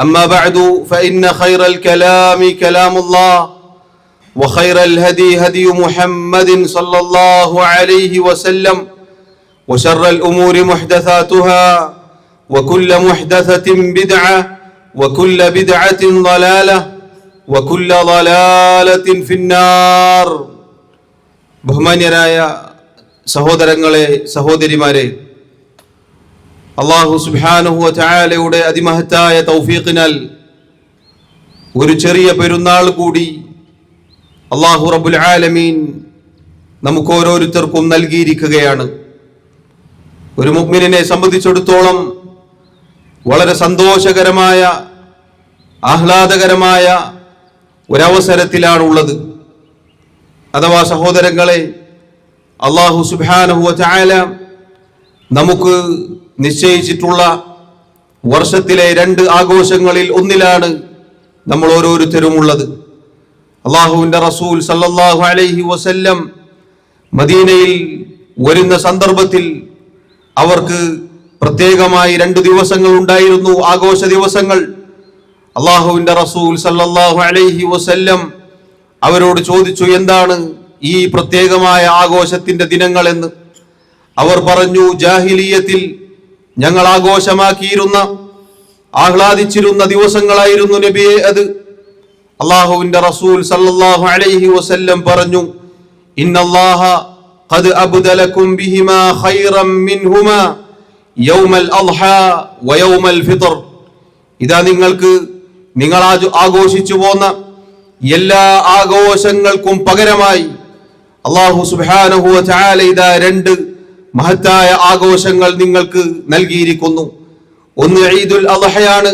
أما بعد فإن خير الكلام كلام الله وخير الهدي هدي محمد صلى الله عليه وسلم وشر الأمور محدثاتها وكل محدثة بدعة وكل بدعة ضلالة وكل ضلالة في النار. بهمان يرايا سهودرنغلي سهود ماري അള്ളാഹു സുബാനുഹു ചായാലയുടെ അതിമഹത്തായ തൗഫീഖിനാൽ ഒരു ചെറിയ പെരുന്നാൾ കൂടി അള്ളാഹു റബുൽ ആലമീൻ നമുക്ക് ഓരോരുത്തർക്കും നൽകിയിരിക്കുകയാണ്. ഒരു മുഗ്മിനെ സംബന്ധിച്ചിടത്തോളം വളരെ സന്തോഷകരമായ ആഹ്ലാദകരമായ ഒരവസരത്തിലാണുള്ളത്. അഥവാ സഹോദരങ്ങളെ അള്ളാഹു സുബാനഹുവ നമുക്ക് നിശ്ചയിച്ചിട്ടുള്ള വർഷത്തിലെ രണ്ട് ആഘോഷങ്ങളിൽ ഒന്നിലാണ് നമ്മൾ ഓരോരുത്തരും ഉള്ളത്. അള്ളാഹുവിന്റെ റസൂൽ സല്ലല്ലാഹു അലൈഹി വസല്ലം മദീനയിൽ വരുന്ന സന്ദർഭത്തിൽ അവർക്ക് പ്രത്യേകമായി രണ്ട് ദിവസങ്ങൾ ഉണ്ടായിരുന്നു ആഘോഷ ദിവസങ്ങൾ. അള്ളാഹുവിന്റെ റസൂൽ സല്ലല്ലാഹു അലൈഹി വസല്ലം അവരോട് ചോദിച്ചു എന്താണ് ഈ പ്രത്യേകമായ ആഘോഷത്തിന്റെ ദിനങ്ങളെന്ന്? അവർ പറഞ്ഞു ജാഹിലീയത്തിൽ ഞങ്ങൾ ആഘോഷമാക്കിയിരുന്ന ആഹ്ലാദിച്ചിരുന്ന ദിവസങ്ങളായിരുന്നു നബിയെ അത്. അള്ളാഹുവിന്റെ റസൂൽ സല്ലല്ലാഹു അലൈഹി വസല്ലം പറഞ്ഞു ഇന്നല്ലാഹ ഖദ് അബ്ദലകും ബിഹിമാ ഖൈറൻ മിൻഹുമാ യൗമൽ അദ്ഹ വയൗമൽ ഫിത്ർ. ഇതാ നിങ്ങൾക്ക് നിങ്ങൾ ആഘോഷിച്ചു പോന്ന എല്ലാ ആഘോഷങ്ങൾക്കും പകരമായി അള്ളാഹു സുബ്ഹാനഹു വ തആല ഇതാ രണ്ട് മഹത്തായ ആഘോഷങ്ങൾ നിങ്ങൾക്ക് നൽകിയിരിക്കുന്നു. ഒന്ന് ഈദുൽ അലഹയാണ്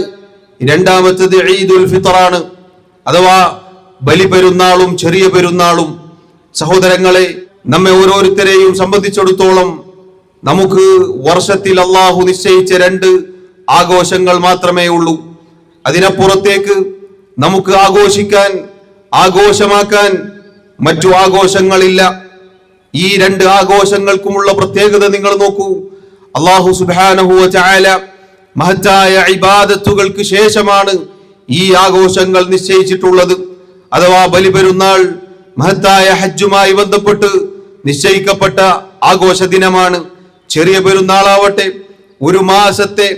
രണ്ടാമത്തത് ഈദുൽ ഫിത്തറാണ് അഥവാ ബലിപെരുന്നാളും ചെറിയ പെരുന്നാളും. സഹോദരങ്ങളെ നമ്മെ ഓരോരുത്തരെയും സംബന്ധിച്ചിടത്തോളം നമുക്ക് വർഷത്തിൽ അള്ളാഹു നിശ്ചയിച്ച രണ്ട് ആഘോഷങ്ങൾ മാത്രമേ ഉള്ളൂ. അതിനപ്പുറത്തേക്ക് നമുക്ക് ആഘോഷിക്കാൻ ആഘോഷമാക്കാൻ മറ്റു ആഘോഷങ്ങളില്ല. ഈ രണ്ട് ആഘോഷങ്ങൾക്കുമുള്ള പ്രത്യേകത നിങ്ങൾ നോക്കൂ. അള്ളാഹു സുബാനഹു ചായാല മഹത്തായ ഇബാദത്തുകൾക്ക് ശേഷമാണ് ഈ ആഘോഷങ്ങൾ നിശ്ചയിച്ചിട്ടുള്ളത്. അഥവാ ബലിപെരുന്നാൾ മഹത്തായ ഹജ്ജുമായി ബന്ധപ്പെട്ട് നിശ്ചയിക്കപ്പെട്ട ആഘോഷ ദിനമാണ്. ചെറിയ പെരുന്നാളാവട്ടെ ഒരു മാസത്തെ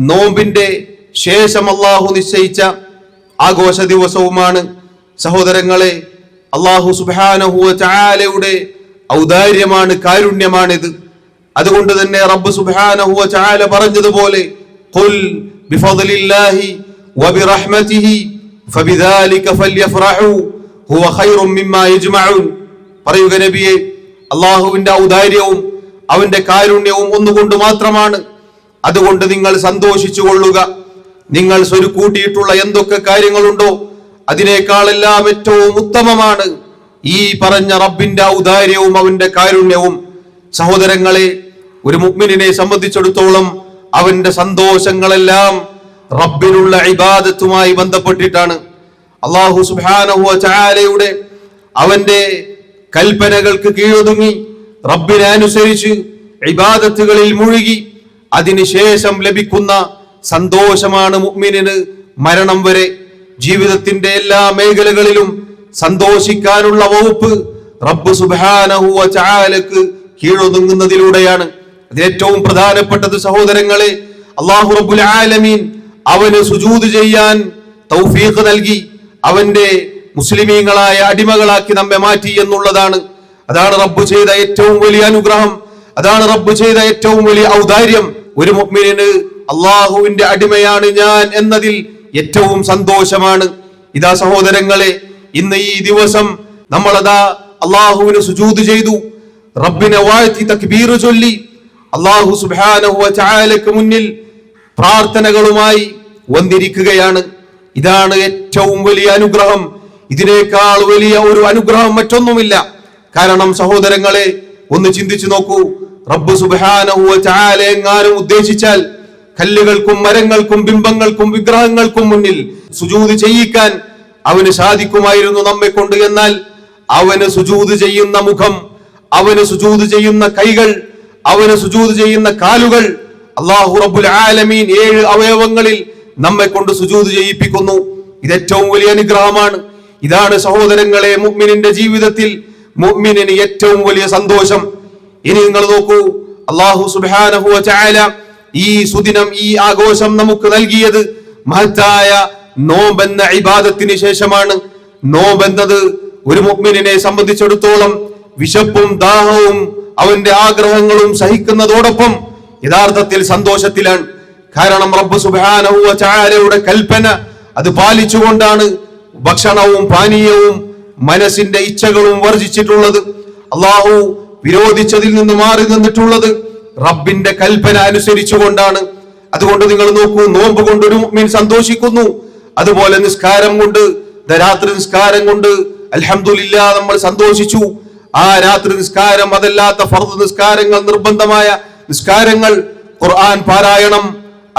നോമ്പിന്റെ ശേഷം അള്ളാഹു നിശ്ചയിച്ച ആഘോഷ ദിവസവുമാണ്. സഹോദരങ്ങളെ അള്ളാഹു സുബാനഹുവ ചായാലയുടെ ഔദാര്യമാണ് കാരുണ്യമാണിത്. അതുകൊണ്ട് തന്നെ റബ്ബ് സുബാനഹുവ ചായാല പറഞ്ഞതുപോലെ ഖുൽ ബിഫദ്ലില്ലാഹി വബിറഹ്മതിഹി ഫബിദാലിക ഫല്യഫ്റഹു ഹുവ ഖൈറും മിമ്മാ യജ്മഊൻ. പറയുക നബിയെ അള്ളാഹുവിന്റെ ഔദാര്യവും അവന്റെ കാരുണ്യവും ഒന്നുകൊണ്ട് മാത്രമാണ്. അതുകൊണ്ട് നിങ്ങൾ സന്തോഷിച്ചു കൊള്ളുക നിങ്ങൾ സ്വരുക്കൂട്ടിയിട്ടുള്ള എന്തൊക്കെ കാര്യങ്ങളുണ്ടോ അതിനേക്കാളെല്ലാം ഏറ്റവും ഉത്തമമാണ്. ഈ പറഞ്ഞ റബ്ബിന്റെ ഔദാര്യവും അവന്റെ കാരുണ്യവും സഹോദരങ്ങളെ ഒരു മുഗ്മിനെ സംബന്ധിച്ചിടത്തോളം അവന്റെ സന്തോഷങ്ങളെല്ലാം റബ്ബിനുള്ള ഇബാദത്തുമായി ബന്ധപ്പെട്ടിട്ടാണ്. അള്ളാഹു സുബാനഹു അവന്റെ കൽപ്പനകൾക്ക് കീഴൊതുങ്ങി റബ്ബിനെ അനുസരിച്ച് ഇബാദത്തുകളിൽ മുഴുകി അതിനുശേഷം ലഭിക്കുന്ന സന്തോഷമാണ് മുഗ്മിനു മരണം വരെ. ജീവിതത്തിന്റെ എല്ലാ മേഖലകളിലും സന്തോഷിക്കാനുള്ള വകുപ്പ് റബ്ബ് തആലക്ക് കീഴൊതുങ്ങുന്നതിലൂടെയാണ്. അതിലേറ്റവും പ്രധാനപ്പെട്ടത് സഹോദരങ്ങളെ അള്ളാഹു റബ്ബുൽ ആലമീൻ അവന് സുജൂത് ചെയ്യാൻ തൗഫീഖ് നൽകി അവന്റെ മുസ്ലിമീങ്ങളായ അടിമകളാക്കി നമ്മെ മാറ്റി എന്നുള്ളതാണ്. അതാണ് റബ്ബ് ചെയ്ത ഏറ്റവും വലിയ അനുഗ്രഹം. അതാണ് റബ്ബ് ചെയ്ത ഏറ്റവും വലിയ ഔദാര്യം. ഒരു മുഹ്മിനു അള്ളാഹുവിന്റെ അടിമയാണ് ഞാൻ എന്നതിൽ ഏറ്റവും സന്തോഷമാണ്. ഇതാ സഹോദരങ്ങളെ ഇന്ന് ഈ ദിവസം നമ്മളതാ അള്ളാഹുവിന് സുജൂത് ചെയ്തു. റബ്ബിനെ വാഴ്ത്തി തക്ബീർ ചൊല്ലി. അള്ളാഹു സുബ്ഹാനഹു ചായലക്ക് മുന്നിൽ പ്രാർത്ഥനകളുമായി വന്നിരിക്കുകയാണ്. ഇതാണ് ഏറ്റവും വലിയ അനുഗ്രഹം. ഇതിനേക്കാൾ വലിയ ഒരു അനുഗ്രഹം മറ്റൊന്നുമില്ല. കാരണം സഹോദരങ്ങളെ ഒന്ന് ചിന്തിച്ചു നോക്കൂ. റബ്ബ് സുബ്ഹാനഹു വ തആല എങ്ങാനും ഉദ്ദേശിച്ചാൽ കല്ലുകൾക്കും മരങ്ങൾക്കും ബിംബങ്ങൾക്കും വിഗ്രഹങ്ങൾക്കും മുന്നിൽ സുജൂത് ചെയ്യിക്കാൻ അവന് സാധിക്കുമായിരുന്നു നമ്മെ കൊണ്ട് എന്നാൽ അവന് സുജൂത് ചെയ്യുന്ന മുഖം അവന് സുജൂത് ചെയ്യുന്ന കൈകൾ അവന് സുജൂത് ചെയ്യുന്ന കാലുകൾ അള്ളാഹു റബുൽ ആലമീൻ ഏഴ് അവയവങ്ങളിൽ നമ്മെ കൊണ്ട് സുജൂത് ചെയ്യിപ്പിക്കുന്നു. ഇത് ഏറ്റവും വലിയ അനുഗ്രഹമാണ്. ഇതാണ് സഹോദരങ്ങളെ മുഗ്മിനിന്റെ ജീവിതത്തിൽ മുഗ്മിനിന് ഏറ്റവും വലിയ സന്തോഷം. ഇനി നിങ്ങൾ നോക്കൂ അള്ളാഹു വ തആല ഈ സുദിനം ഈ ആഘോഷം നമുക്ക് നൽകിയത് മഹത്തായ നോമ്പെന്ന ഇബാദത്തിന് ശേഷമാണ്. നോമ്പെന്നത് ഒരു മുഗ്മിനെ സംബന്ധിച്ചിടത്തോളം വിശപ്പും ദാഹവും അവന്റെ ആഗ്രഹങ്ങളും സഹിക്കുന്നതോടൊപ്പം യഥാർത്ഥത്തിൽ സന്തോഷത്തിലാണ്. കാരണം റബ്ബ് സുബ്ഹാനഹു വ തആലയുടെ കൽപ്പന അത് പാലിച്ചുകൊണ്ടാണ് ഭക്ഷണവും പാനീയവും മനസ്സിന്റെ ഇച്ഛകളും വർജിച്ചിട്ടുള്ളത്. അള്ളാഹു വിരോധിച്ചതിൽ നിന്ന് മാറി നിന്നിട്ടുള്ളത് റബ്ബിന്റെ കൽപ്പന അനുസരിച്ചുകൊണ്ടാണ്. അതുകൊണ്ട് നിങ്ങൾ നോക്കൂ നോമ്പ് കൊണ്ട് ഒരു മുഅ്മിൻ സന്തോഷിക്കുന്നു. അതുപോലെ നിസ്കാരം കൊണ്ട് രാത്രി നിസ്കാരം കൊണ്ട് അലഹമില്ല നമ്മൾ സന്തോഷിച്ചു. ആ രാത്രി നിസ്കാരം അതല്ലാത്ത ഫർദ് നിസ്കാരങ്ങൾ നിർബന്ധമായ നിസ്കാരങ്ങൾ ഖുർആൻ പാരായണം.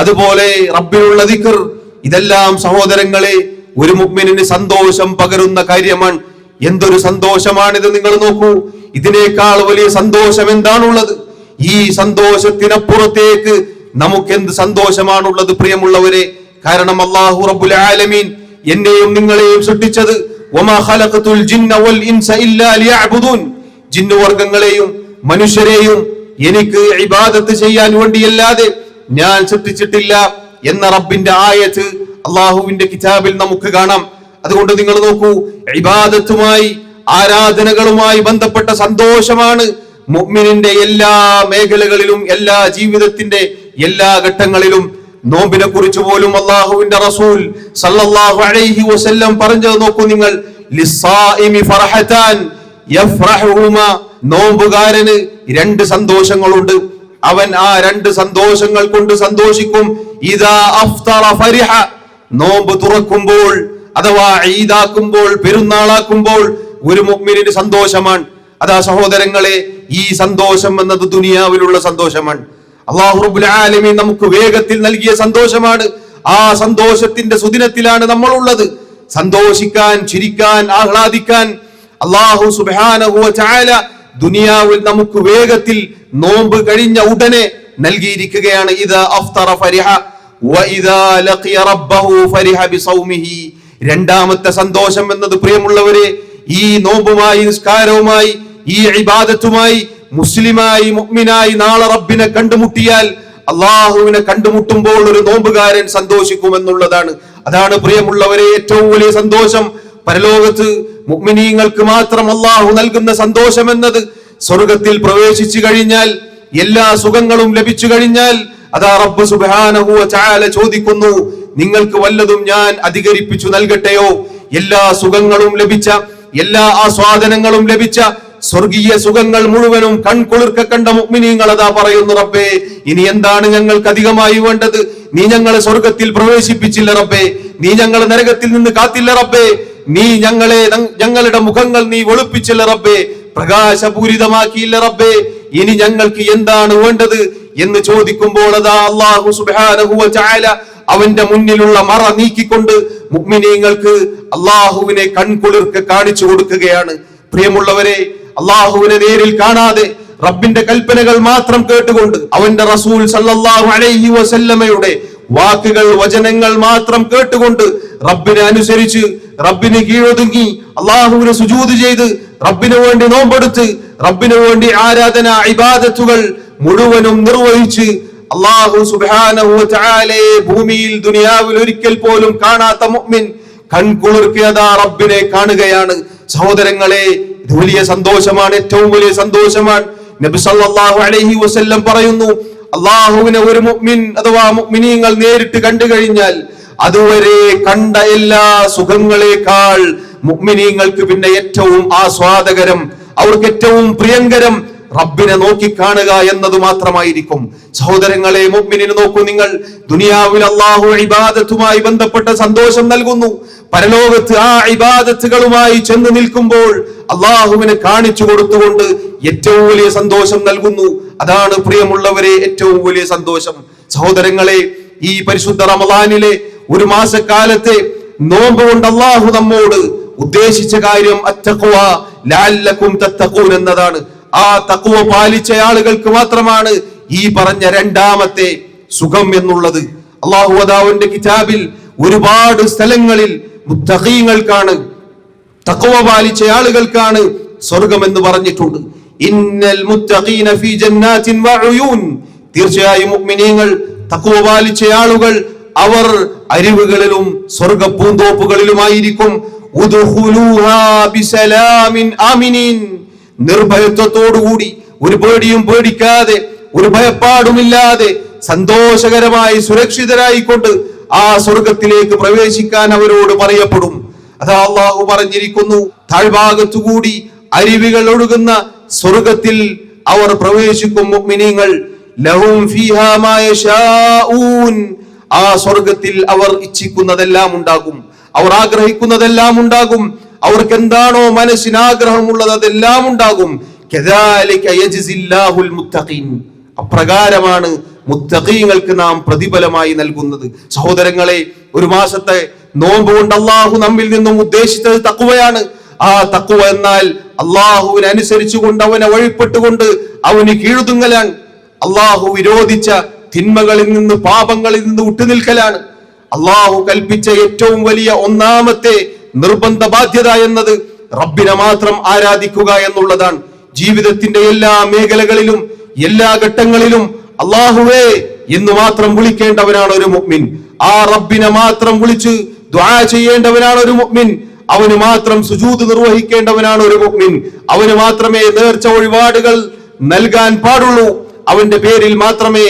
അതുപോലെ റബ്ബിനുള്ള ദിക്കർ ഇതെല്ലാം സഹോദരങ്ങളെ ഒരു മുഅ്മിനിന് സന്തോഷം പകരുന്ന കാര്യമാണ്. എന്തൊരു സന്തോഷമാണിത് നിങ്ങൾ നോക്കൂ. ഇതിനേക്കാൾ വലിയ സന്തോഷം എന്താണുള്ളത്? ഈ സന്തോഷത്തിനപ്പുറത്തേക്ക് നമുക്ക് എന്ത് സന്തോഷമാണുള്ളത് പ്രിയമുള്ളവരെ? കാരണം അള്ളാഹു റബ്ബുൽ ആലമീൻ എന്നെയും നിങ്ങളെയും സൃഷ്ടിച്ചത്. ജിന്നുവർഗങ്ങളെയും മനുഷ്യരെയും എനിക്ക് ഇബാദത്ത് ചെയ്യാൻ വേണ്ടിയല്ലാതെ ഞാൻ സൃഷ്ടിച്ചിട്ടില്ല എന്ന റബ്ബിന്റെ ആയത്ത് അള്ളാഹുവിന്റെ കിതാബിൽ നമുക്ക് കാണാം. അതുകൊണ്ട് നിങ്ങൾ നോക്കൂ ഇബാദത്തുമായി ആരാധനകളുമായി ബന്ധപ്പെട്ട സന്തോഷമാണ് മുഅ്മിനിന്റെ എല്ലാ മേഖലകളിലും എല്ലാ ജീവിതത്തിന്റെ എല്ലാ ഘട്ടങ്ങളിലും നോമ്പിനെ കുറിച്ച് പോലും അള്ളാഹുവിന്റെ റസൂൽ സല്ലല്ലാഹു അലൈഹി വസല്ലം പറഞ്ഞത് നോക്കൂ നിങ്ങൾ. ഫർഹതാൻ യഫ്റഹുമ നോമ്പുകാരന് രണ്ട് സന്തോഷങ്ങളുണ്ട്. അവൻ ആ രണ്ട് സന്തോഷങ്ങൾ കൊണ്ട് സന്തോഷിക്കും. ഇതാ അഫ്തറ ഫരിഹ. നോമ്പ് തുറക്കുമ്പോൾ അഥവാ ഈദാക്കുമ്പോൾ പെരുന്നാളാക്കുമ്പോൾ ഒരു മുഗ്മിനിന് സന്തോഷമാണ്. അതാ സഹോദരങ്ങളെ ഈ സന്തോഷം എന്നത് ദുനിയാവിലുള്ള സന്തോഷമാണ്. അള്ളാഹു റബ്ബുൽ ആലമീൻ നമുക്ക് വേഗത്തിൽ നൽകിയ സന്തോഷമാണ്. ആ സന്തോഷത്തിന്റെ സുദിനത്തിലാണ് നമ്മളുള്ളത്. സന്തോഷിക്കാൻ ചിരിക്കാൻ ആഹ്ലാദിക്കാൻ അള്ളാഹു സുബ്ഹാനഹു വ തആല ദുനിയാവിൽ നമുക്ക് വേഗത്തിൽ നോമ്പ് കഴിഞ്ഞ ഉടനെ നൽകിയിരിക്കുകയാണ്. ഇത് അഫ്തറ ഫരിഹ രണ്ടാമത്തെ സന്തോഷം എന്നത് പ്രിയമുള്ളവരെ ഈ നോമ്പുമായി നിസ്കാരവുമായി ഈ ഇബാദത്തുമായി മുസ്ലിമായി മുഗ്മിനായി നാളെ റബ്ബിനെ കണ്ടുമുട്ടിയാൽ അള്ളാഹുവിനെ കണ്ടുമുട്ടുമ്പോൾ ഒരു നോമ്പുകാരൻ സന്തോഷിക്കുമെന്നുള്ളതാണ്. അതാണ് പ്രിയമുള്ളവരെ ഏറ്റവും വലിയ സന്തോഷം. പരലോകത്ത് മുഗ്മിനീങ്ങൾക്ക് മാത്രം അള്ളാഹു നൽകുന്ന സന്തോഷം എന്നത് സ്വർഗത്തിൽ പ്രവേശിച്ചു കഴിഞ്ഞാൽ എല്ലാ സുഖങ്ങളും ലഭിച്ചു കഴിഞ്ഞാൽ അതാ റബ്ബ് സുബ്ഹാനഹു വ തആല ചോദിക്കുന്നു നിങ്ങൾക്ക് വല്ലതും ഞാൻ അധികരിപ്പിച്ചു നൽകട്ടെയോ? എല്ലാ സുഖങ്ങളും ലഭിച്ച എല്ലാ ആസ്വാദനങ്ങളും ലഭിച്ച സ്വർഗീയ സുഖങ്ങൾ മുഴുവനും കൺകുളിർക്ക കണ്ട മുഅ്മിനീങ്ങൾ അതാ പറയുന്നു റബ്ബേ ഇനി എന്താണ് ഞങ്ങൾക്ക് അധികമായി വേണ്ടത്? നീ ഞങ്ങളെ സ്വർഗത്തിൽ പ്രവേശിപ്പിച്ചില്ല റബ്ബേ നീ ഞങ്ങളെ നരകത്തിൽ നിന്ന് കാത്തില്ല റബ്ബേ നീ ഞങ്ങളെ ഞങ്ങളുടെ മുഖങ്ങൾ നീ വെളുപ്പിച്ചില്ല റബ്ബേ പ്രകാശപൂരിതമാക്കിയില്ല റബ്ബേ ഇനി ഞങ്ങൾക്ക് എന്താണ് വേണ്ടത്? എന്ന് ചോദിക്കുമ്പോൾ അതാ അള്ളാഹു സുബ്ഹാനഹു വ തആല അവന്റെ മുന്നിലുള്ള മറ നീക്കിക്കൊണ്ട് മുഗ്മിനീങ്ങൾക്ക് അള്ളാഹുവിനെ കൺകുളിർക്ക് കാണിച്ചു കൊടുക്കുകയാണ്. പ്രിയമുള്ളവരെ അള്ളാഹുവിനെ നേരിൽ കാണാതെ റബ്ബിന്റെ കൽപ്പനകൾ മാത്രം കേട്ടുകൊണ്ട് അവന്റെ റസൂൽ സല്ലല്ലാഹു അലൈഹി വസല്ലമയുടെ വാക്കുകൾ വചനങ്ങൾ മാത്രം കേട്ടുകൊണ്ട് റബ്ബിനെ അനുസരിച്ച് റബ്ബിന് കീഴൊതുങ്ങി അള്ളാഹുവിനെ സുജൂത് ചെയ്ത് റബ്ബിനു വേണ്ടി നോമ്പെടുത്ത് റബ്ബിനു വേണ്ടി ആരാധന ഇബാദത്തുകൾ മുഴുവനും നിർവഹിച്ച് അള്ളാഹു സുബ്ഹാനഹു വ ഭൂമിയിൽ ദുനിയാവിൽ ഒരിക്കൽ പോലും കാണാത്ത മുഅ്മിൻ കൺകുളിർക്കിയതാ റബ്ബിനെ കാണുകയാണ്. സഹോദരങ്ങളെ ഇത് വലിയ സന്തോഷമാണ് ഏറ്റവും വലിയ സന്തോഷമാണ്. നബി സല്ലല്ലാഹു അലൈഹി വസല്ലം പറയുന്നു അള്ളാഹുവിനെ ഒരു മുഅ്മിൻ അഥവാ മുഅ്മിനീങ്ങൾ നേരിട്ട് കണ്ടു കഴിഞ്ഞാൽ അതുവരെ കണ്ട എല്ലാ സുഖങ്ങളെക്കാൾ മുഅ്മിനീങ്ങൾക്ക് പിന്നെ ഏറ്റവും ആസ്വാദകരം അവർക്ക് ഏറ്റവും പ്രിയങ്കരം റബ്ബിനെ നോക്കിക്കാണുക എന്നത് മാത്രമായിരിക്കും. സഹോദരങ്ങളെ മുഅ്മിനിനെ നോക്കൂ നിങ്ങൾ. ദുനിയാവിൽ അള്ളാഹു ഇബാദത്തുമായി ബന്ധപ്പെട്ട സന്തോഷം നൽകുന്നു. പരലോകത്ത് ആ ഇബാദത്തുകളുമായി ചെന്ന് നിൽക്കുമ്പോൾ അള്ളാഹുവിനെ കാണിച്ചു കൊടുത്തുകൊണ്ട് ഏറ്റവും വലിയ സന്തോഷം നൽകുന്നു. അതാണ് പ്രിയമുള്ളവരെ ഏറ്റവും വലിയ സന്തോഷം. സഹോദരങ്ങളെ ഈ പരിശുദ്ധ റമദാനിലെ ഒരു മാസക്കാലത്തെ നോമ്പ് കൊണ്ട് അള്ളാഹു നമ്മോട് ഉദ്ദേശിച്ച കാര്യം അത്തഖ്വ ലാല്ലക്കും തത്തക്കൂൻ എന്നതാണ്. ആ തക്കുവ പാലിച്ച ആളുകൾക്ക് മാത്രമാണ് ഈ പറഞ്ഞ രണ്ടാമത്തെ സുഖം എന്നുള്ളത്. അള്ളാഹു അതാവിന്റെ കിതാബിൽ ഒരുപാട് സ്ഥലങ്ങളിൽ മുത്തഹീങ്ങൾക്കാണ് തക്കുവ പാലിച്ച ആളുകൾക്കാണ് സ്വർഗം എന്ന് പറഞ്ഞിട്ടുണ്ട്. ഇന്നൽ മുത്തഖീന ഫീ ജന്നാത്തിൻ വഉയൂൻ തീർച്ചയായും മുഅ്മിനീങ്ങൾ തഖ്വ പാലിച്ച ആളുകൾ അവർ അരിവുകളിലും സ്വർഗ പൂന്തോപ്പുകളിലുമായിരിക്കും ഉദ്ഖുലൂഹാ ബിസലാമിൻ ആമിനീൻ. നിർഭയത്വത്തോടുകൂടി ഒരു പേടിയും പേടിക്കാതെ ഒരു ഭയപ്പാടുമില്ലാതെ സന്തോഷകരമായി സുരക്ഷിതരായിക്കൊണ്ട് ആ സ്വർഗത്തിലേക്ക് പ്രവേശിക്കാൻ അവരോട് പറയപ്പെടും. അതാ അള്ളാഹു പറഞ്ഞിരിക്കുന്നു താഴ്ഭാഗത്തുകൂടി അരുവികൾ ഒഴുകുന്ന സ്വർഗത്തിൽ അവർ പ്രവേശിക്കും ലഹും ആ സ്വർഗത്തിൽ അവർ ഇച്ഛിക്കുന്നതെല്ലാം ഉണ്ടാകും. അവർ ആഗ്രഹിക്കുന്നതെല്ലാം ഉണ്ടാകും. അവർക്ക് എന്താണോ മനസ്സിന് ആഗ്രഹമുള്ളത് അതെല്ലാം ഉണ്ടാകും അപ്രകാരമാണ് മുത്തഖീങ്ങൾക്ക് നാം പ്രതിഫലമായി നൽകുന്നത്. സഹോദരങ്ങളെ ഒരു മാസത്തെ നോമ്പ് കൊണ്ട് അള്ളാഹു നമ്മിൽ നിന്നും ഉദ്ദേശിച്ചത് തക്കുവയാണ് ആ തക്കുവ എന്നാൽ അള്ളാഹുവിനെ അനുസരിച്ചുകൊണ്ട് അവനെ വഴിപ്പെട്ടുകൊണ്ട് അവന് കീഴുതുങ്ങലാണ് അള്ളാഹു വിരോധിച്ച തിന്മകളിൽ നിന്ന് പാപങ്ങളിൽ നിന്ന് വിട്ടുനിൽക്കലാണ് അള്ളാഹു കൽപ്പിച്ച ഏറ്റവും വലിയ ഒന്നാമത്തെ നിർബന്ധ ബാധ്യത എന്നത് റബ്ബിനെ മാത്രം ആരാധിക്കുക എന്നുള്ളതാണ്. ജീവിതത്തിന്റെ എല്ലാ മേഖലകളിലും എല്ലാ ഘട്ടങ്ങളിലും അള്ളാഹുവേ എന്ന് മാത്രം വിളിക്കേണ്ടവനാണ് ഒരു മുഗ്മിൻ ആ റബ്ബിനെ മാത്രം വിളിച്ച് ദ്വാ ചെയ്യേണ്ടവനാണ് ഒരു മുഗ്മിൻ അവന് മാത്രം സുജൂത് നിർവഹിക്കേണ്ടവനാണ് ഒരു മുഗ്മിൻ അവന് മാത്രമേ നേർച്ച ഒഴിപാടുകൾ നൽകാൻ പാടുള്ളൂ. അവന്റെ പേരിൽ മാത്രമേ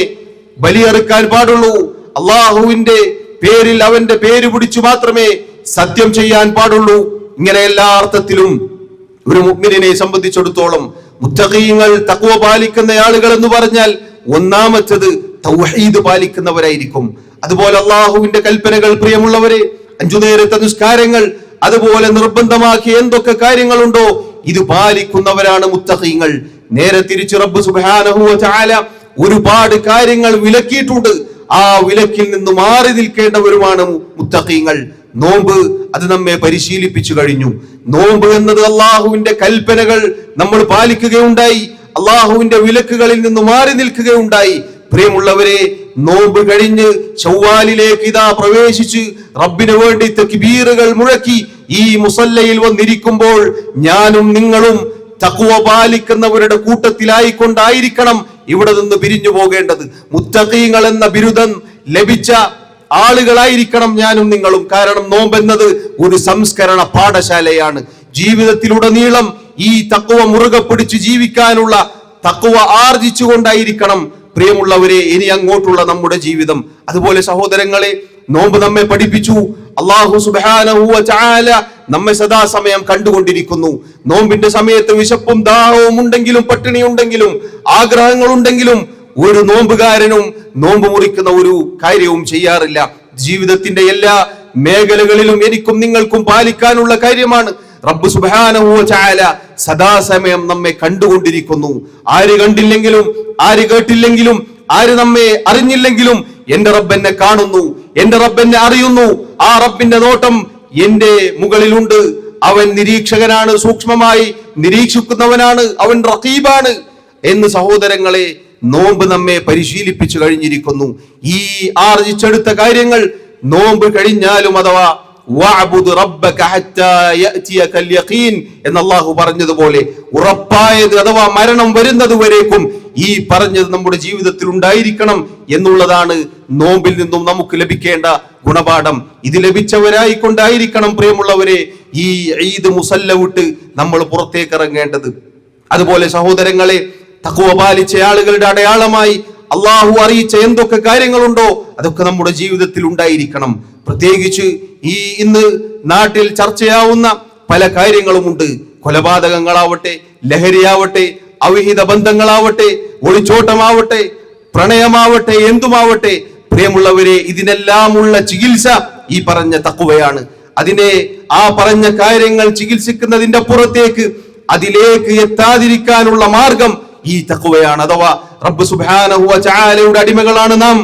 ബലിയെറുക്കാൻ പാടുള്ളൂ. അള്ളാഹുവിന്റെ പേരിൽ അവന്റെ പേര് പിടിച്ചു മാത്രമേ സത്യം ചെയ്യാൻ പാടുള്ളൂ. ഇങ്ങനെ എല്ലാ അർത്ഥത്തിലും ഒരു മുഗ്മിനെ സംബന്ധിച്ചിടത്തോളം മുത്തഖീങ്ങൾ തക്കുവ പാലിക്കുന്ന ആളുകൾ എന്ന് പറഞ്ഞാൽ ഒന്നാമത്തത് തൗഹീദ് പാലിക്കുന്നവരായിരിക്കും. അതുപോലെ അള്ളാഹുവിന്റെ കൽപ്പനകൾ പ്രിയമുള്ളവരെ അഞ്ചു നേരത്തെ നിസ്കാരങ്ങൾ അതുപോലെ നിർബന്ധമാക്കിയ എന്തൊക്കെ കാര്യങ്ങളുണ്ടോ ഇത് പാലിക്കുന്നവരാണ് മുത്തഹീങ്ങൾ നേരെ തിരിച്ച് റബ്ബ് തആല ഒരുപാട് കാര്യങ്ങൾ വിലക്കിയിട്ടുണ്ട്. ആ വിലക്കിൽ നിന്ന് മാറി നിൽക്കേണ്ടവരുമാണ് മുത്തഖീങ്ങൾ. നോമ്പ് അത് നമ്മെ പരിശീലിപ്പിച്ചു കഴിഞ്ഞു. നോമ്പ് എന്നത് അള്ളാഹുവിന്റെ കൽപ്പനകൾ നമ്മൾ പാലിക്കുകയുണ്ടായി. അള്ളാഹുവിന്റെ വിലക്കുകളിൽ നിന്ന് മാറി നിൽക്കുകയുണ്ടായി. പ്രിയമുള്ളവരെ നോമ്പ് കഴിഞ്ഞ് ചൊവ്വാലിലേക്ക് ഇതാ പ്രവേശിച്ച് റബ്ബിനു വേണ്ടി തക്ബീറുകൾ മുഴക്കി ഈ മുസല്ലയിൽ വന്നിരിക്കുമ്പോൾ ഞാനും നിങ്ങളും തക്കുവ പാലിക്കുന്നവരുടെ കൂട്ടത്തിലായിക്കൊണ്ടായിരിക്കണം ഇവിടെ നിന്ന് പിരിഞ്ഞു പോകേണ്ടത്. മുത്തഖീങ്ങൾ എന്ന ബിരുദം ലഭിച്ച ആളുകളായിരിക്കണം ഞാനും നിങ്ങളും. കാരണം നോമ്പെന്നത് ഒരു സംസ്കരണ പാഠശാലയാണ്. ജീവിതത്തിലുടനീളം ഈ തക്കുവ മുറുകെ പിടിച്ച് ജീവിക്കാനുള്ള തക്കുവ ആർജിച്ചുകൊണ്ടായിരിക്കണം പ്രിയമുള്ളവരെ ഇനി അങ്ങോട്ടുള്ള നമ്മുടെ ജീവിതം. അതുപോലെ സഹോദരങ്ങളെ നോമ്പ് നമ്മെ പഠിപ്പിച്ചു. അള്ളാഹു സുബ്ഹാനഹു വ തആല നമ്മെ സദാസമയം കണ്ടുകൊണ്ടിരിക്കുന്നു. നോമ്പിന്റെ സമയത്ത് വിശപ്പും ദാഹവും ഉണ്ടെങ്കിലും പട്ടിണി ഉണ്ടെങ്കിലും ആഗ്രഹങ്ങൾ ഉണ്ടെങ്കിലും ഒരു നോമ്പുകാരനും നോമ്പ് മുറിക്കുന്ന ഒരു കാര്യവും ചെയ്യാറില്ല. ജീവിതത്തിന്റെ എല്ലാ മേഖലകളിലും എനിക്കും നിങ്ങൾക്കും പാലിക്കാനുള്ള കാര്യമാണ്. റബ്ബ് സുബ്ഹാനഹു വ തആല സദാസമയം നമ്മെ കണ്ടുകൊണ്ടിരിക്കുന്നു. ആര് കണ്ടില്ലെങ്കിലും ആര് കേട്ടില്ലെങ്കിലും ആര് നമ്മെ അറിഞ്ഞില്ലെങ്കിലും എന്റെ റബ്ബ് എന്നെ കാണുന്നു. എന്റെ റബ്ബ് എന്നെ അറിയുന്നു. ആ റബ്ബിന്റെ നോട്ടം എന്റെ മുകളിലുണ്ട്. അവൻ നിരീക്ഷകനാണ് സൂക്ഷ്മമായി നിരീക്ഷിക്കുന്നവനാണ്. അവൻ റഖീബാണ്. എന്ന് സഹോദരങ്ങളെ നോമ്പ് നമ്മെ പരിശീലിപ്പിച്ചു കഴിഞ്ഞിരിക്കുന്നു. ഈ ആർജിച്ചെടുത്ത കാര്യങ്ങൾ നോമ്പ് കഴിഞ്ഞാലും അഥവാ എന്ന് പറഞ്ഞതുപോലെ ഉറപ്പായത് അഥവാ മരണം വരുന്നത് വരേക്കും ഈ പറഞ്ഞത് നമ്മുടെ ജീവിതത്തിൽ ഉണ്ടായിരിക്കണം എന്നുള്ളതാണ് നോമ്പിൽ നിന്നും നമുക്ക് ലഭിക്കേണ്ട ഗുണപാഠം. ഇത് ലഭിച്ചവരായി കൊണ്ടായിരിക്കണം പ്രിയമുള്ളവരെ ഈ ഈദ് മുസല്ല വിട്ട് നമ്മൾ പുറത്തേക്ക് ഇറങ്ങേണ്ടത്. അതുപോലെ സഹോദരങ്ങളെ തക്കുവ പാലിച്ച ആളുകളുടെ അടയാളമായി അള്ളാഹു അറിയിച്ച എന്തൊക്കെ കാര്യങ്ങളുണ്ടോ അതൊക്കെ നമ്മുടെ ജീവിതത്തിൽ ഉണ്ടായിരിക്കണം. പ്രത്യേകിച്ച് ഈ ഇന്ന് നാട്ടിൽ ചർച്ചയാവുന്ന പല കാര്യങ്ങളുമുണ്ട്. കൊലപാതകങ്ങളാവട്ടെ ലഹരിയാവട്ടെ അവിഹിത ബന്ധങ്ങളാവട്ടെ ഒളിച്ചോട്ടമാവട്ടെ പ്രണയമാവട്ടെ എന്തുമാവട്ടെ പ്രിയമുള്ളവരെ ഇതിനെല്ലാമുള്ള ചികിത്സ ഈ പറഞ്ഞ തക്കുവയാണ് അതിനെ ആ പറഞ്ഞ കാര്യങ്ങൾ ചികിത്സിക്കുന്നതിന്റെ പുറത്തേക്ക് അതിലേക്ക് എത്താതിരിക്കാനുള്ള മാർഗം ഈ തക്കുവയാണ് അഥവാ റബ്ബ് സുബ്ഹാനഹു വ തആലയുടെ അടിമകളാണ് നാം.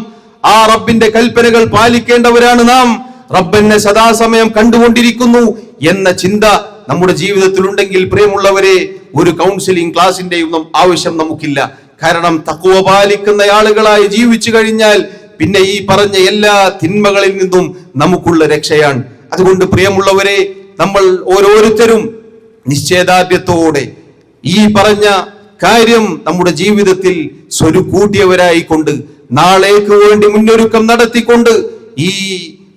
ആ റബ്ബിന്റെ കൽപ്പനകൾ പാലിക്കേണ്ടവരാണ് നാം. റബ്ബെന്നെ സദാസമയം കണ്ടുകൊണ്ടിരിക്കുന്നു എന്ന ചിന്ത നമ്മുടെ ജീവിതത്തിൽ ഉണ്ടെങ്കിൽ പ്രിയമുള്ളവരെ ഒരു കൗൺസിലിംഗ് ക്ലാസിന്റെയും ആവശ്യം നമുക്കില്ല. കാരണം തക്കുവ പാലിക്കുന്ന ആളുകളായി ജീവിച്ചു കഴിഞ്ഞാൽ പിന്നെ ഈ പറഞ്ഞ എല്ലാ തിന്മകളിൽ നിന്നും നമുക്കുള്ള രക്ഷയാണ്. അതുകൊണ്ട് പ്രിയമുള്ളവരെ നമ്മൾ ഓരോരുത്തരും നിശ്ചയദാർഢ്യത്തോടെ ഈ പറഞ്ഞ കാര്യം നമ്മുടെ ജീവിതത്തിൽ സ്വരുക്കൂട്ടിയവരായിക്കൊണ്ട് നാളേക്ക് വേണ്ടി മുന്നൊരുക്കം നടത്തിക്കൊണ്ട് ഈ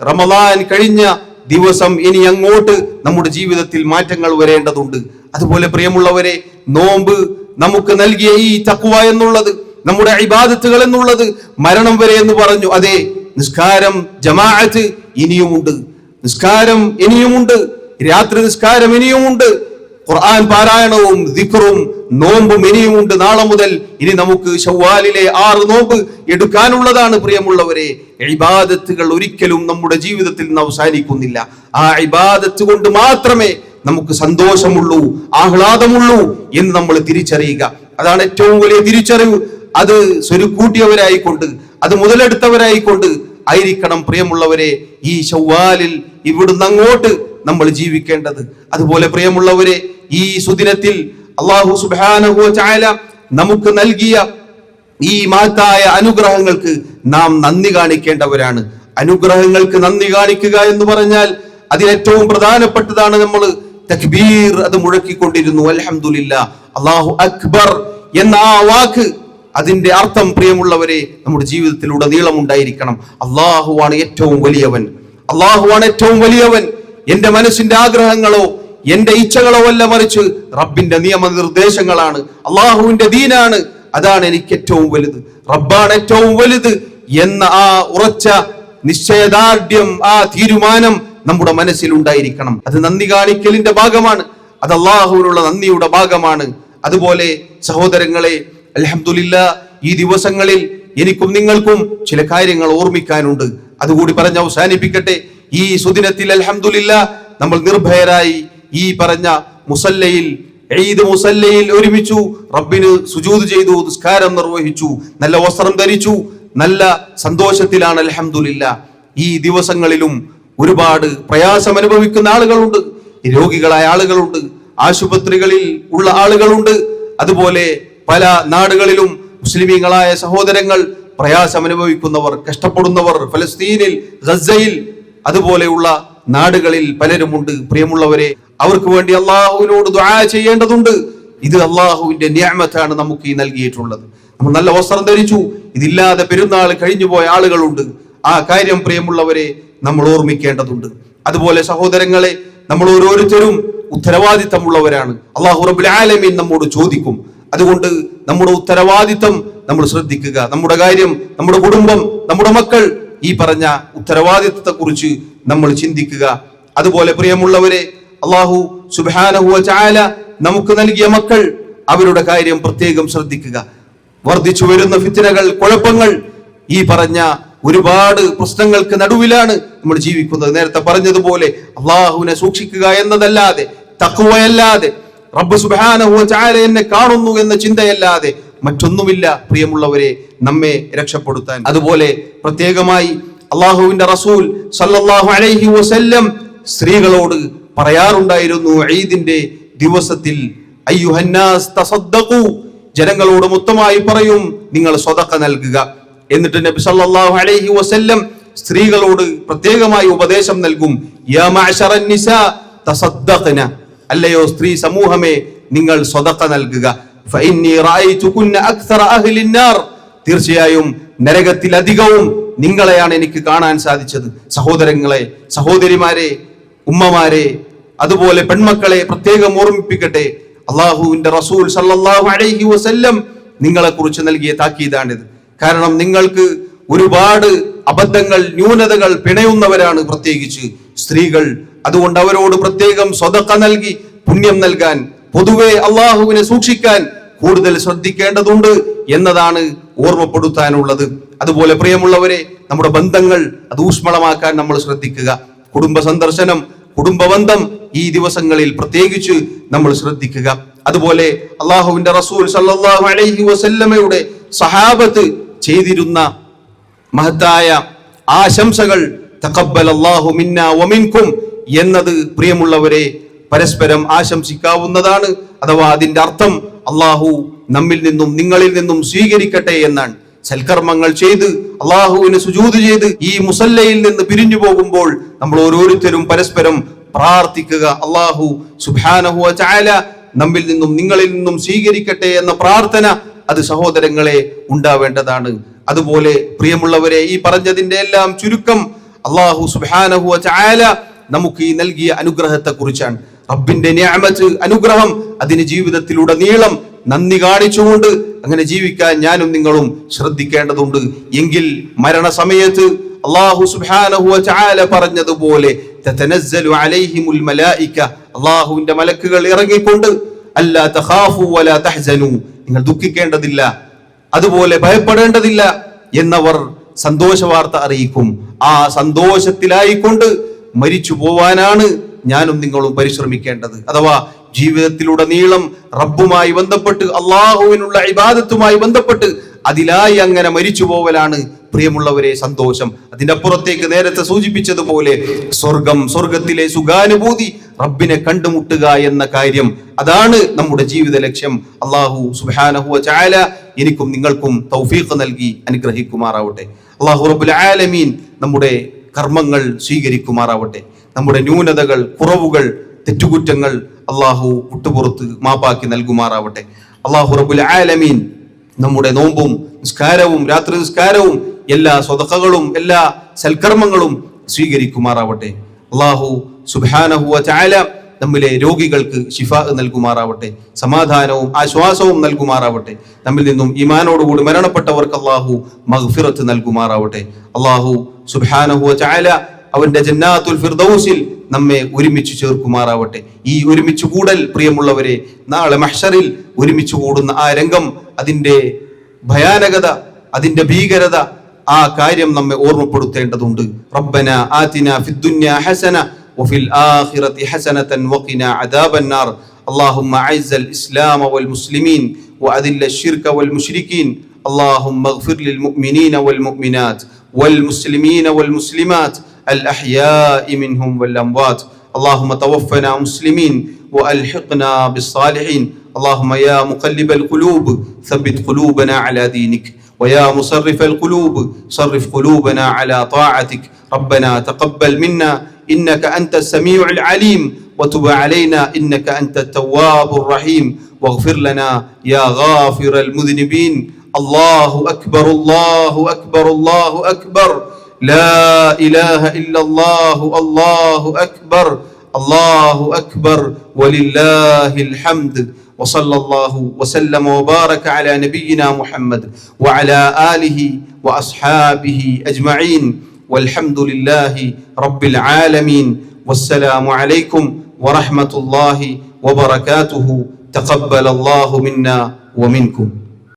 റമദാൻ കഴിഞ്ഞ ദിവസം ഇനി അങ്ങോട്ട് നമ്മുടെ ജീവിതത്തിൽ മാറ്റങ്ങൾ വരേണ്ടതുണ്ട്. അതുപോലെ പ്രിയമുള്ളവരെ നോമ്പ് നമുക്ക് നൽകിയ ഈ തക്കുവ എന്നുള്ളത് നമ്മുടെ ഇബാദത്തുകൾ എന്നുള്ളത് മരണം വരെ എന്ന് പറഞ്ഞു. അതെ നിസ്കാരം ജമാഅത്ത് ഇനിയുമുണ്ട്. നിസ്കാരം ഇനിയുമുണ്ട്. രാത്രി നിസ്കാരം ഇനിയുമുണ്ട്. ഖുർആൻ പാരായണവും ദിക്റും നോമ്പും ഇനിയും ഉണ്ട് നാളെ മുതൽ. ഇനി നമുക്ക് ഷവ്വാലിലെ ആറ് നോമ്പ് എടുക്കാനുള്ളതാണ് പ്രിയമുള്ളവരെ. ഇബാദത്തുകൾ ഒരിക്കലും നമ്മുടെ ജീവിതത്തിൽ നിന്ന് അവസാനിക്കുന്നില്ല. ആ ഇബാദത്ത് കൊണ്ട് മാത്രമേ നമുക്ക് സന്തോഷമുള്ളൂ ആഹ്ലാദമുള്ളൂ എന്ന് നമ്മൾ തിരിച്ചറിയുക. അതാണ് ഏറ്റവും വലിയ തിരിച്ചറിവ്. അത് സ്വരുക്കൂട്ടിയവരായിക്കൊണ്ട് അത് മുതലെടുത്തവരായിക്കൊണ്ട് ആയിരിക്കണം പ്രിയമുള്ളവരെ ഈ ഷവ്വാലിൽ ഇവിടുന്ന് അങ്ങോട്ട് നമ്മൾ ജീവിക്കേണ്ടത്. അതുപോലെ പ്രിയമുള്ളവരെ ഈ സുദിനത്തിൽ അള്ളാഹു സുബാനഹു ചായ നമുക്ക് നൽകിയ ഈ മഹത്തായ അനുഗ്രഹങ്ങൾക്ക് നാം നന്ദി കാണിക്കേണ്ടവരാണ്. അനുഗ്രഹങ്ങൾക്ക് നന്ദി കാണിക്കുക എന്ന് പറഞ്ഞാൽ അതിലേറ്റവും പ്രധാനപ്പെട്ടതാണ് നമ്മൾ തക്ബീർ അത് മുഴക്കിക്കൊണ്ടിരുന്നു. അലഹമുല്ല അള്ളാഹു അക്ബർ എന്ന ആ വാക്ക് അതിന്റെ അർത്ഥം പ്രിയമുള്ളവരെ നമ്മുടെ ജീവിതത്തിലൂടെ നീളമുണ്ടായിരിക്കണം. അള്ളാഹുവാണ് ഏറ്റവും വലിയവൻ. അള്ളാഹുവാണ് ഏറ്റവും വലിയവൻ. എന്റെ മനസ്സിന്റെ ആഗ്രഹങ്ങളോ എന്റെ ഇച്ഛകളോ അല്ല മറിച്ച് റബ്ബിന്റെ നിയമനിർദ്ദേശങ്ങളാണ്. അള്ളാഹുവിന്റെ ദീനാണ്. അതാണ് എനിക്ക് ഏറ്റവും വലുത്. റബ്ബാണ് ഏറ്റവും വലുത് എന്ന ആ ഉറച്ച നിശ്ചയദാർഢ്യം ആ തീരുമാനം നമ്മുടെ മനസ്സിൽ ഉണ്ടായിരിക്കണം. അത് നന്ദി കാണിക്കലിന്റെ ഭാഗമാണ്. അത് അള്ളാഹുവിനുള്ള നന്ദിയുടെ ഭാഗമാണ്. അതുപോലെ സഹോദരങ്ങളെ അലഹമില്ല ഈ ദിവസങ്ങളിൽ എനിക്കും നിങ്ങൾക്കും ചില കാര്യങ്ങൾ ഓർമ്മിക്കാനുണ്ട്. അതുകൂടി പറഞ്ഞ് അവസാനിപ്പിക്കട്ടെ. ഈ സുദിനത്തിൽ അലഹമില്ല നമ്മൾ നിർഭയരായി ഈ പറഞ്ഞ മുസല്ലയിൽ ഈദ് മുസല്ലയിൽ ഒരുമിച്ചു റബ്ബിന് സുജൂത് ചെയ്തു നിസ്കാരം നിർവഹിച്ചു നല്ല വസ്ത്രം ധരിച്ചു നല്ല സന്തോഷത്തിലാണ് അലഹമില്ല ഈ ദിവസങ്ങളിലും ഒരുപാട് പ്രയാസം അനുഭവിക്കുന്ന ആളുകളുണ്ട് രോഗികളായ ആളുകളുണ്ട് ആശുപത്രികളിൽ ഉള്ള ആളുകളുണ്ട്. അതുപോലെ പല നാടുകളിലും മുസ്ലിമീങ്ങളായ സഹോദരങ്ങൾ പ്രയാസം അനുഭവിക്കുന്നവർ കഷ്ടപ്പെടുന്നവർ ഫലസ്തീനിൽ ഗസയിൽ അതുപോലെയുള്ള നാടുകളിൽ പലരുമുണ്ട്. പ്രിയമുള്ളവരെ അവർക്ക് വേണ്ടി അള്ളാഹുവിനോട് ദുആ ചെയ്യേണ്ടതുണ്ട്. ഇത് അള്ളാഹുവിന്റെ നിയമത്താണ് നമുക്ക് ഈ നൽകിയിട്ടുള്ളത്. നമ്മൾ നല്ല വസ്ത്രം ധരിച്ചു. ഇതില്ലാതെ പെരുന്നാൾ കഴിഞ്ഞു പോയ ആളുകളുണ്ട്. ആ കാര്യം പ്രിയമുള്ളവരെ നമ്മൾ ഓർമ്മിക്കേണ്ടതുണ്ട്. അതുപോലെ സഹോദരങ്ങളെ നമ്മൾ ഓരോരുത്തരും ഉത്തരവാദിത്തമുള്ളവരാണ്. അള്ളാഹു റബുൽ ആലമീൻ നമ്മോട് ചോദിക്കും. അതുകൊണ്ട് നമ്മുടെ ഉത്തരവാദിത്തം നമ്മൾ ശ്രദ്ധിക്കുക. നമ്മുടെ കാര്യം നമ്മുടെ കുടുംബം നമ്മുടെ മക്കൾ ഈ പറഞ്ഞ ഉത്തരവാദിത്തത്തെ കുറിച്ച് നമ്മൾ ചിന്തിക്കുക. അതുപോലെ പ്രിയമുള്ളവരെ അള്ളാഹു സുബാനഹുവ ചായാല നമുക്ക് നൽകിയ മക്കൾ അവരുടെ കാര്യം പ്രത്യേകം ശ്രദ്ധിക്കുക. വർദ്ധിച്ചു വരുന്ന ഫിത്തിനകൾ കുഴപ്പങ്ങൾ ഈ പറഞ്ഞ ഒരുപാട് പ്രശ്നങ്ങൾക്ക് നടുവിലാണ് നമ്മൾ ജീവിക്കുന്നത്. നേരത്തെ പറഞ്ഞതുപോലെ അള്ളാഹുവിനെ സൂക്ഷിക്കുക എന്നതല്ലാതെ തക്കുവയല്ലാതെ റബ്ബ് സുബാനഹു ചാര എന്നെ കാണുന്നു എന്ന ചിന്തയല്ലാതെ മറ്റൊന്നുമില്ല പ്രിയമുള്ളവരെ നമ്മെ രക്ഷപ്പെടുത്താൻ. അതുപോലെ പ്രത്യേകമായി അള്ളാഹുവിന്റെ റസൂൽ സല്ലല്ലാഹു അലൈഹി വസല്ലം സ്ത്രീകളോട് പറയാറുണ്ടായിരുന്നു ഈദിന്റെ ദിവസത്തിൽ ജനങ്ങളോട് മൊത്തമായി പറയും നിങ്ങൾ സ്വതക്ക നൽകുക എന്നിട്ട് നബി സല്ലല്ലാഹു അലൈഹി വസല്ലം സ്ത്രീകളോട് പ്രത്യേകമായി ഉപദേശം നൽകും യാ അല്ലയോ സ്ത്രീ സമൂഹമേ നിങ്ങൾ സ്വതക്ക നൽകുക തീർച്ചയായും നരകത്തിൽ അധികവും നിങ്ങളെയാണ് എനിക്ക് കാണാൻ സാധിച്ചത്. സഹോദരങ്ങളെ സഹോദരിമാരെ ഉമ്മമാരെ അതുപോലെ പെൺമക്കളെ പ്രത്യേകം ഓർമ്മിപ്പിക്കട്ടെ. അള്ളാഹുവിന്റെ റസൂൽ സല്ലല്ലാഹു അലൈഹി വസല്ലം നിങ്ങളെ കുറിച്ച് നൽകിയ താക്കീതാണിത്. കാരണം നിങ്ങൾക്ക് ഒരുപാട് അബദ്ധങ്ങൾ ന്യൂനതകൾ പിണയുന്നവരാണ് പ്രത്യേകിച്ച് സ്ത്രീകൾ. അതുകൊണ്ട് അവരോട് പ്രത്യേകം സ്വതക്ക നൽകി പുണ്യം നൽകാൻ പൊതുവെ അള്ളാഹുവിനെ സൂക്ഷിക്കാൻ കൂടുതൽ ശ്രദ്ധിക്കേണ്ടതുണ്ട് എന്നതാണ് ഓർമ്മപ്പെടുത്താനുള്ളത്. അതുപോലെ പ്രിയമുള്ളവരെ നമ്മുടെ ബന്ധങ്ങൾ അത് ഊഷ്മളമാക്കാൻ നമ്മൾ ശ്രദ്ധിക്കുക. കുടുംബ സന്ദർശനം കുടുംബബന്ധം ഈ ദിവസങ്ങളിൽ പ്രത്യേകിച്ച് നമ്മൾ ശ്രദ്ധിക്കുക. അതുപോലെ അള്ളാഹുവിന്റെ റസൂൽ സല്ലല്ലാഹു അലൈഹി വസല്ലമയുടെ സഹാബത്ത് ചെയ്തിരുന്ന മഹത്തായ ആശംസകൾ തക്കബൽ അള്ളാഹു മിന്ന ഒമിൻകും എന്നത് പ്രിയമുള്ളവരെ പരസ്പരം ആശംസിക്കാവുന്നതാണ്. അഥവാ അതിന്റെ അർത്ഥം അള്ളാഹു നമ്മിൽ നിന്നും നിങ്ങളിൽ നിന്നും സ്വീകരിക്കട്ടെ എന്നാണ്. സൽക്കർമ്മങ്ങൾ ചെയ്ത് അള്ളാഹുവിന് സുജൂത് ചെയ്ത് ഈ മുസല്ലയിൽ നിന്ന് പിരിഞ്ഞു പോകുമ്പോൾ നമ്മൾ ഓരോരുത്തരും പരസ്പരം പ്രാർത്ഥിക്കുക. അള്ളാഹു സുബാനഹു ചായ നമ്മിൽ നിന്നും നിങ്ങളിൽ നിന്നും സ്വീകരിക്കട്ടെ എന്ന പ്രാർത്ഥന അത് സഹോദരങ്ങളെ ഉണ്ടാവേണ്ടതാണ്. അതുപോലെ പ്രിയമുള്ളവരെ ഈ പറഞ്ഞതിന്റെ എല്ലാം ചുരുക്കം അള്ളാഹു സുബാനഹു ചായ നമുക്ക് ഈ നൽകിയ അനുഗ്രഹത്തെ കുറിച്ചാണ് റബ്ബിന്റെ ഞാമത്ത് അനുഗ്രഹം അതിന് ജീവിതത്തിലുടനീളം നന്ദി കാണിച്ചുകൊണ്ട് അങ്ങനെ ജീവിക്കാൻ ഞാനും നിങ്ങളും ശ്രദ്ധിക്കേണ്ടതുണ്ട്. എങ്കിൽ മരണസമയത്ത് അള്ളാഹു സുബ്ഹാനഹു വതആല പറഞ്ഞതുപോലെ അള്ളാഹുവിന്റെ മലക്കുകൾ ഇറങ്ങിക്കൊണ്ട് അല്ലാ വലാ തഹ്സനു നിങ്ങൾ ദുഃഖിക്കേണ്ടതില്ല അതുപോലെ ഭയപ്പെടേണ്ടതില്ല എന്നവർ സന്തോഷ വാർത്ത അറിയിക്കും. ആ സന്തോഷത്തിലായിക്കൊണ്ട് മരിച്ചു പോവാനാണ് ഞാനും നിങ്ങളും പരിശ്രമിക്കേണ്ടത്. അഥവാ ജീവിതത്തിലുടനീളം റബ്ബുമായി ബന്ധപ്പെട്ട് അള്ളാഹുവിനുള്ള ഇബാദത്തുമായി ബന്ധപ്പെട്ട് അതിലായി അങ്ങനെ മരിച്ചു പോവലാണ് പ്രിയമുള്ളവരെ സന്തോഷം. അതിന്റെ അപ്പുറത്തേക്ക് നേരത്തെ സൂചിപ്പിച്ചതുപോലെ സ്വർഗം സ്വർഗത്തിലെ സുഖാനുഭൂതി റബ്ബിനെ കണ്ടുമുട്ടുക എന്ന കാര്യം. അതാണ് നമ്മുടെ ജീവിത ലക്ഷ്യം. അള്ളാഹു സുഹാനഹു ചായാല എനിക്കും നിങ്ങൾക്കും തൗഫീഖ് നൽകി അനുഗ്രഹിക്കുമാറാവട്ടെ. അള്ളാഹു റബുൽ ആലമീൻ നമ്മുടെ കർമ്മങ്ങൾ സ്വീകരിക്കുമാറാവട്ടെ. നമ്മുടെ ന്യൂനതകൾ കുറവുകൾ തെറ്റുകുറ്റങ്ങൾ അള്ളാഹു വിട്ടുപുറത്ത് മാപ്പാക്കി നൽകുമാറാവട്ടെ. അള്ളാഹു റബുൽ ആലമീൻ നമ്മുടെ നോമ്പും നിസ്കാരവും രാത്രി നിസ്കാരവും എല്ലാ സ്വതക്കകളും എല്ലാ സൽക്കർമ്മങ്ങളും സ്വീകരിക്കുമാറാവട്ടെ. അള്ളാഹു സുബാനഹുവ ചായ നമ്മിലെ രോഗികൾക്ക് ശിഫ നൽകുമാറാവട്ടെ. സമാധാനവും ആശ്വാസവും നൽകുമാറാവട്ടെ. നമ്മിൽ നിന്നും ഈമാനോടുകൂടി മരണപ്പെട്ടവർക്ക് അള്ളാഹു മഹ്ഫിറത്ത് നൽകുമാറാവട്ടെ. അള്ളാഹു സുബാനഹുവ ചായ അവന്റെ ജന്നാത്തുൽ ഫിർദൗസിൽ നമ്മെ ഒരുമിച്ച് ചേർക്കുമാറാവട്ടെ ഈ ഒരുമിച്ച് കൂടൽ പ്രിയമുള്ളവരെ നാളെ മഹ്ഷറിൽ ഒരുമിച്ച് കൂടുന്ന ആ രംഗം അതിന്റെ ഭയാനകത അതിന്റെ ഭീകരത ആ കാര്യം നമ്മെ ഓർമ്മപ്പെടുത്തേണ്ടതുണ്ട് റബ്ബന ആതിന ഫിദ്ദുന്യ ഹസന വഫിൽ ആഖിറതി ഹസനതൻ വഖിന അദാബന്നാർ اللهم اعز الاسلام والمسلمين واذل الشرك والمشركين اللهم اغفر للمؤمنين والمؤمنات والمسلمين والمسلمات الأحياء منهم والأموات. اللهم توفنا مسلمين وألحقنا بالصالحين. اللهم يا مقلب القلوب ثبت قلوبنا على دينك. ويا مصرف القلوب صرف قلوبنا على طاعتك. ربنا تقبل منا إنك أنت السميع العليم. وتب علينا إنك أنت التواب الرحيم. واغفر لنا يا غافر المذنبين. الله أكبر الله أكبر الله أكبر. لا إله إلا الله الله أكبر الله أكبر ولله الحمد. وصلى الله وسلم وبارك على نبينا محمد وعلى آله وأصحابه أجمعين. والحمد لله رب العالمين. والسلام عليكم ورحمة الله وبركاته. تقبل الله منا ومنكم.